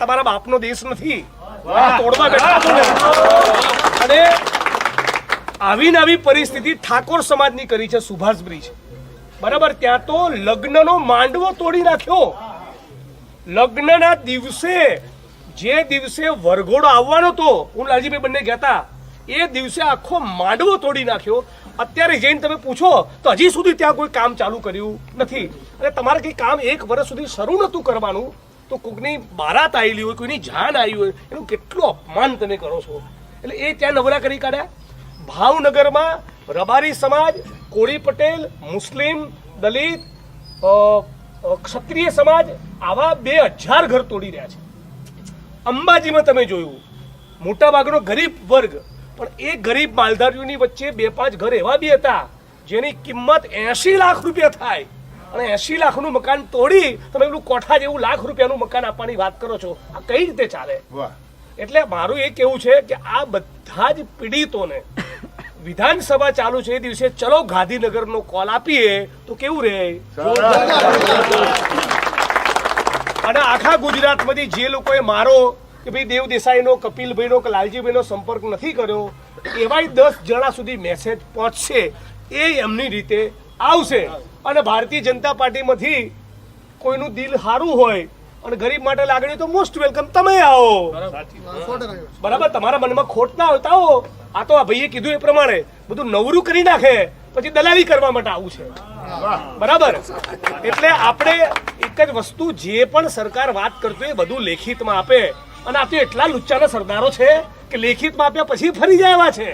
તમારા બાપનો દેશ નથી. તોડવા અને આવી આવી પરિસ્થિતિ ઠાકોર સમાજની કરી છે સુભાષ બ્રિજ બરાબર, ત્યાં તો લગ્નનો માંડવો તોડી નાખ્યો. લગ્નના દિવસે, જે દિવસે વરઘોડો આવવાનો હતો, હું લાલજીભાઈ બંને ગયા એ દિવસે આખો માંડવો તોડી નાખ્યો. અત્યારે જઈને તમે પૂછો, તો હજી સુધી ત્યાં કોઈ કામ ચાલુ કર્યું નથી. અને તમારે કંઈ કામ એક વર્ષ સુધી શરૂ નહોતું કરવાનું? તો કોઈકની બારાત આવેલી હોય, કોઈની જાન આવી હોય, એનું કેટલું અપમાન તમે કરો છો? એટલે એ ત્યાં નવરા કરી કાઢ્યા. ભાવનગરમાં રબારી સમાજ, કોળી પટેલ, મુસ્લિમ, દલિત ક્ષત્રિય સમાજ આવા બે હજાર ઘર તોડી રહ્યા છે. અંબાજીમાં તમે જોયું, મોટાભાગનો ગરીબ વર્ગ, પણ એ ગરીબ માલધારીઓની વચ્ચે બે પાંચ ઘર એવા બી હતા, જેની કિંમત એસી લાખ રૂપિયા થાય. અને એસી લાખનું મકાન તોડી તમે પેલું કોઠા જેવું લાખ રૂપિયાનું મકાન આપવાની વાત કરો છો. આ કઈ રીતે ચાલે? વાહ. એટલે મારું એ કેવું છે કે આ બધા જ પીડિતોને વિધાનસભા ચાલુ છે એ દિવસે ચલો ગાંધીનગરનો કોલ આપીએ તો કેવું રહે? અને આખા ગુજરાતમાંથી જે લોકોએ મારો કે ભાઈ દેવ દેસાઈનો કપિલભાઈનો કે લાલજીભાઈનો સંપર્ક નથી કર્યો એવાય દસ જણા સુધી મેસેજ પહોંચશે એ એમની રીતે આવશે. અને ભારતીય જનતા પાર્ટીમાંથી કોઈનું દિલ સારું હોય અને ગરીબ માટે લાગણી તો મોસ્ટ વેલકમ તમે આવો. બરાબર, તમારા મનમાં ખોટ ના હોય આવો. આ તો આ ભાઈએ કીધું એ પ્રમાણે. બધું નવરું કરી નાખે, પછી દલાલી કરવા માટે આવું છે. બરાબર? એટલે આપણે એક જ વસ્તુ જે પણ સરકાર વાત કરતું એ બધું લેખિતમાં આપે. અને આ તો એટલા લુચ્ચાના સરદારો છે કે લેખિતમાં આપ્યા પછી ફરી જાય એવા છે.